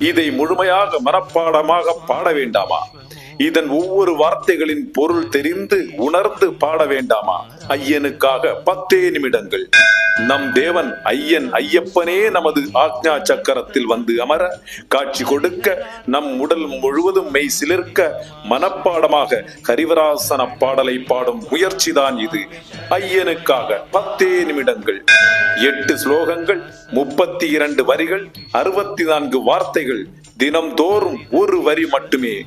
இதை முழுமையாக மனப்பாடமாக பாட வேண்டாமா? இதன் ஒவ்வொரு வார்த்தைகளின் பொருள் தெரிந்து உணர்ந்து பாட வேண்டாமா? ஐயனுக்காக பத்தே நிமிடங்கள். நம் தேவன் ஐயன் ஐயப்பனே நமது ஆக்ஞா சக்கரத்தில் வந்து அமர காட்சி கொடுக்க நம் உடல் முழுவதும் மெய் சிலிர்க்க மனப்பாடமாக ஹரிவராசன பாடலை பாடும் முயற்சிதான் இது. ஐயனுக்காக பத்தே நிமிடங்கள் எட்டு ஸ்லோகங்கள் முப்பத்தி இரண்டு வரிகள் அறுபத்தி நான்கு வார்த்தைகள் தினம்தோறும் ஒரு வரி மட்டுமே.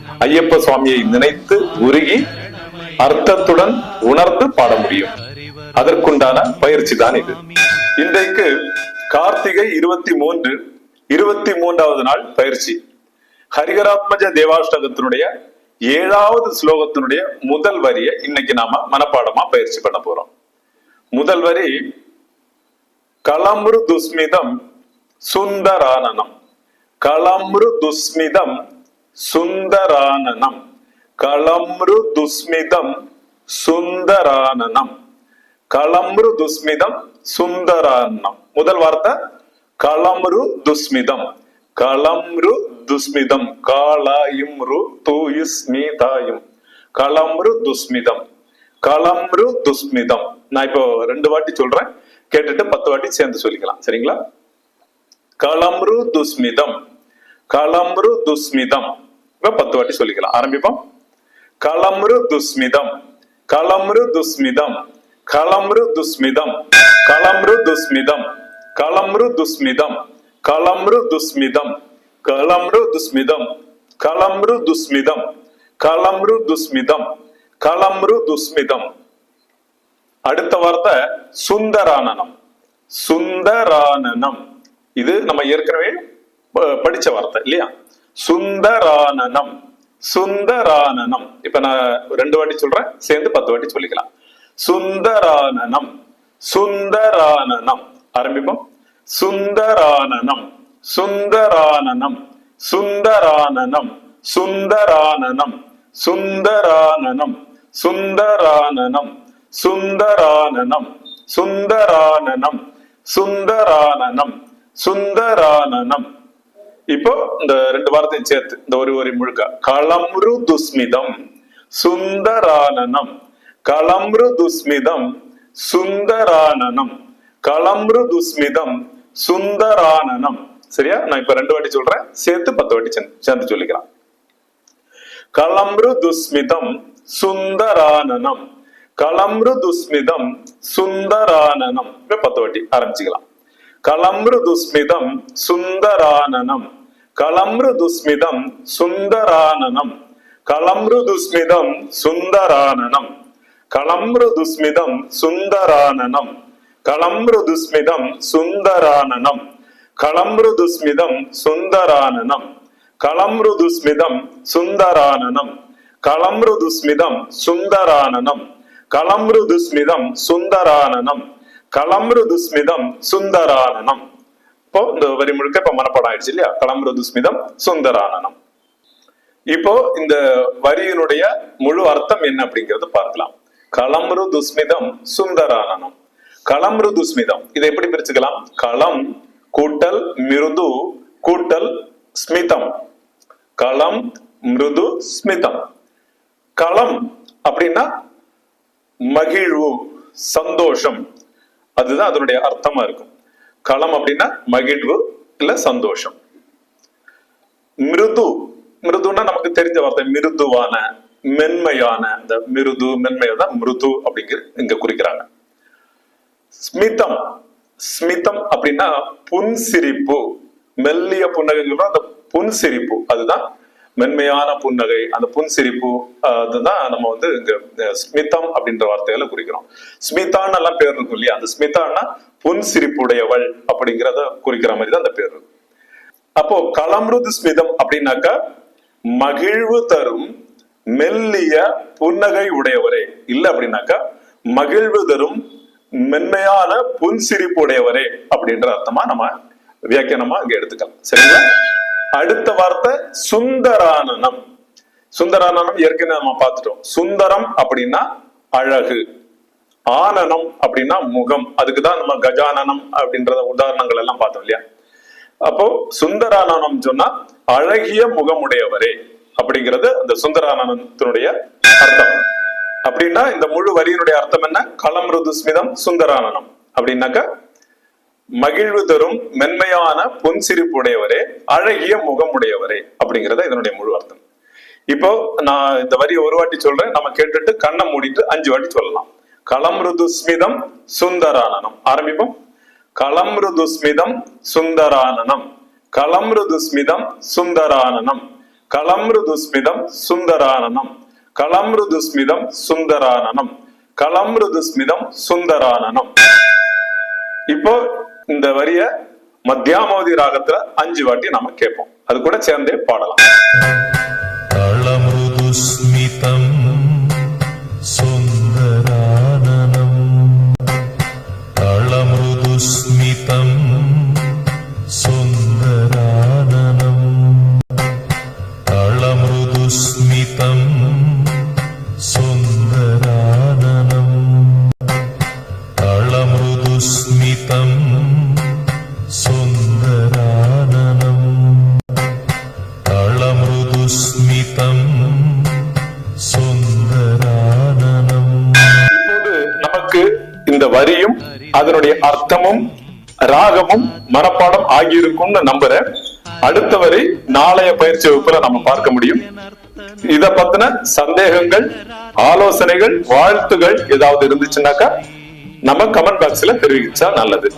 ஐயப்ப சுவாமியை நினைத்து உருகி அர்த்தத்துடன் உணர்ந்து பாட முடியும். அதற்குண்டான பயிற்சி தான் இது. இன்றைக்கு கார்த்திகை இருபத்தி மூன்று இருபத்தி மூன்றாவது நாள் பயிற்சி. ஹரிகராத்மஜ தேவாஷ்டகத்தினுடைய ஏழாவது ஸ்லோகத்தினுடைய முதல் வரியை இன்னைக்கு நாம மனப்பாடமா பயிற்சி பண்ண போறோம். முதல் வரி களம்ரு துஸ்மிதம் சுந்தரானனம். களம்ரு துஸ்மிதம் சுந்தரானனம். களம்ரு துஸ்மிதம் சுந்தரானனம். களம்ரு துஸ்மிதம் சுந்தரானனம். முதல் வார்த்தை களம்ரு துஸ்மிதம். களம்ரு துஸ்மிதம் காளாயும் ரு தூயுஸ்மிதாயும் களம்ரு துஸ்மிதம் களம்ரு துஸ்மிதம். நான் இப்போ ரெண்டு வாட்டி சொல்றேன் கேட்டுட்டு பத்து வாட்டி சேர்ந்து சொல்லிக்கலாம். சரிங்களா? களம்ரு துஸ்மிதம் களம்ரு துஸ்மிதம். இப்ப பத்து வாட்டி சொல்லிக்கலாம் ஆரம்பிப்போம் களம்ரு துஸ்மிதம் களம்ரு துஸ்மிதம் களம்ரு துஸ்மிதம் களம்ரு துஸ்மிதம் களம்ரு துஸ்மிதம் களம்ரு துஸ்மிதம் களம்ரு துஸ்மிதம் களம்ரு துஸ்மிதம் களம்ரு துஸ்மிதம் களம்ரு துஸ்மிதம் அடுத்த வார்த்தை சுந்தரானனம் சுந்தரானனம் இது நம்ம ஏற்கனவே படிச்ச வார்த்தை இல்லையா சுந்தரானனம் சுந்தரானனம் இப்ப நான் ரெண்டு வாட்டி சொல்றேன் சேர்ந்து பத்து வாட்டி சொல்லிக்கலாம் சுந்தரானனம் சுந்தரானனம் ஆரம்பிப்போம் சுந்தரானனம் சுந்தரானனம் சுந்தரானனம் சுந்தரானனம் சுந்தரானனம் சுந்தரானனம் சுந்தரானனம் சுந்தரானனம் சுந்தரானனம் சுந்தரானனம் இப்போ இந்த ரெண்டு வார்த்தையும் சேர்த்து இந்த ஒரு வரி முழுக்க. களம்ரு துஸ்மிதம் சுந்தரானனம். களம்ரு துஸ்மிதம் சுந்தரானனம். களம்ரு துஸ்மிதம் சுந்தரானனம். சரியா? நான் இப்ப ரெண்டு வாட்டி சொல்றேன். சேர்த்து பத்து வாட்டி சேர்ந்து- சொல்லிக்கிறான் சொல்லிக்கலாம். களம்ரு துஸ்மிதம் சுந்தரானனம். களம்ரு துஸ்மிதம் சுந்தரானனம். இப்ப பத்து வாட்டி ஆரம்பிச்சுக்கலாம். களம்ருதுஸ்மிதம் சுந்தரானனம் களம்ருதுஸ்மிதம் சுந்தரானனம் களம்ருதுஸ்மிதம் சுந்தரானனம் களம்ருதுஸ்மிதம் சுந்தரானனம் களம்ருதுஸ்மிதம் சுந்தரானனம் களம்ருதுஸ்மிதம் சுந்தரானனம் களம்ருதுஸ்மிதம் சுந்தரானனம் களம்ருதுஸ்மிதம் சுந்தரானனம் களம்ருதுஸ்மிதம் சுந்தரானனம் களம்ருதுஸ்மிதம் சுந்தரானனம் இப்போ இந்த வரி முழுக்க இப்ப மனப்பாடம் ஆயிடுச்சு இல்லையா களம்ருதுஸ்மிதம் சுந்தரானனம் இப்போ இந்த வரியினுடைய முழு அர்த்தம் என்ன அப்படிங்கறது பார்க்கலாம் களம்ரு துஸ்மிதம் சுந்தரானனம் களம்ரு துஸ்மிதம் இதை எப்படி பிரிச்சுக்கலாம் களம் கூட்டல் மிருது கூட்டல் ஸ்மிதம் களம் மிருது ஸ்மிதம் களம் அப்படின்னா மகிழ்வு சந்தோஷம் அதுதான் அதனுடைய அர்த்தமா இருக்கும். களம் அப்படின்னா மகிழ்வு இல்ல சந்தோஷம். மிருது மிருதுன்னா நமக்கு தெரிஞ்ச வார்த்தை மிருதுவான மென்மையான இந்த மிருது மென்மையை தான் மிருது அப்படிங்கிற இங்க குறிக்கிறாங்க. ஸ்மிதம் ஸ்மிதம் அப்படின்னா புன்சிரிப்பு. மெல்லிய புன்னகங்கள் அந்த புன்சிரிப்பு. அதுதான் மென்மையான புன்னகை அந்த புன்சிரிப்பு சிரிப்பு அதுதான் நம்ம வந்து இங்க ஸ்மிதம் அப்படின்ற வார்த்தைகளை குறிக்கிறோம். ஸ்மிதான்னு எல்லாம் பேர் இருக்கும் இல்லையா? அந்த ஸ்மிதான்னா புன்சிரிப்புடையவள் அப்படிங்கிறத குறிக்கிற மாதிரி தான் அந்த பேர் இருக்கும். அப்போ களம்ருது ஸ்மிதம் அப்படின்னாக்கா மகிழ்வு தரும் மெல்லிய புன்னகை உடையவரே. இல்ல அப்படின்னாக்கா மகிழ்வு தரும் மென்மையான புன்சிரிப்பு உடையவரே அப்படின்ற அர்த்தமா நம்ம வியாக்கியானமா இங்க எடுத்துக்கலாம். சரிங்களா? அடுத்த வார்த்தை சுந்தரானனம். சுந்தரானனம் ஏற்கனவே நம்ம பார்த்துட்டோம். சுந்தரம் அப்படின்னா அழகு. ஆனனம் அப்படின்னா முகம். அதுக்குதான் நம்ம கஜானனம் அப்படின்றத உதாரணங்கள் எல்லாம் பார்த்தோம் இல்லையா? அப்போ சுந்தரானனம் சொன்னா அழகிய முகமுடையவரே அப்படிங்கிறது அந்த சுந்தரானனத்தினுடைய அர்த்தம். அப்படின்னா இந்த முழு வரியினுடைய அர்த்தம் என்ன? களம்ருது ஸ்மிதம் சுந்தரானனம். அப்படின்னாக்கா மகிழ்வு தரும் மென்மையான புன்சிரிப்புடையவரே அழகிய முகமுடையவரே அப்படிங்கிறத இதனுடைய முழு அர்த்தம். இப்போ நான் இந்த வரியை ஒரு வாட்டி சொல்றேன். நம்ம கேட்டுட்டு கண்ணை மூடிட்டு அஞ்சு வாட்டி சொல்லலாம். களம்ருதுஸ்மிதம் சுந்தரானனம். ஆரம்பிப்போம். களம்ருதுஸ்மிதம் சுந்தரானனம். களம்ருதுஸ்மிதம் சுந்தரானனம். களம்ருதுஸ்மிதம் சுந்தரானனம். களம்ருதுஸ்மிதம் சுந்தரானனம். களம்ருதுஸ்மிதம் சுந்தரானனம். இப்போ இந்த வரிய மத்தியாமவதி ராகத்துல அஞ்சு வாட்டி நாம கேட்போம். அது கூட சேர்ந்தே பாடலாம். அதனுடைய அர்த்தமும் ராகமும் மனப்பாடம் ஆகியிருக்கும்னு நம்புறேன் அடுத்த வரை நாளைய பயிற்சி வகுப்புல நம்ம பார்க்க முடியும். இத பத்தின சந்தேகங்கள் ஆலோசனைகள் வாழ்த்துகள் ஏதாவது இருந்துச்சுன்னாக்கா நம்ம கமெண்ட் பாக்ஸ்ல தெரிவிச்சா நல்லது.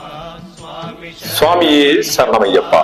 சுவாமியே சரணமையப்பா.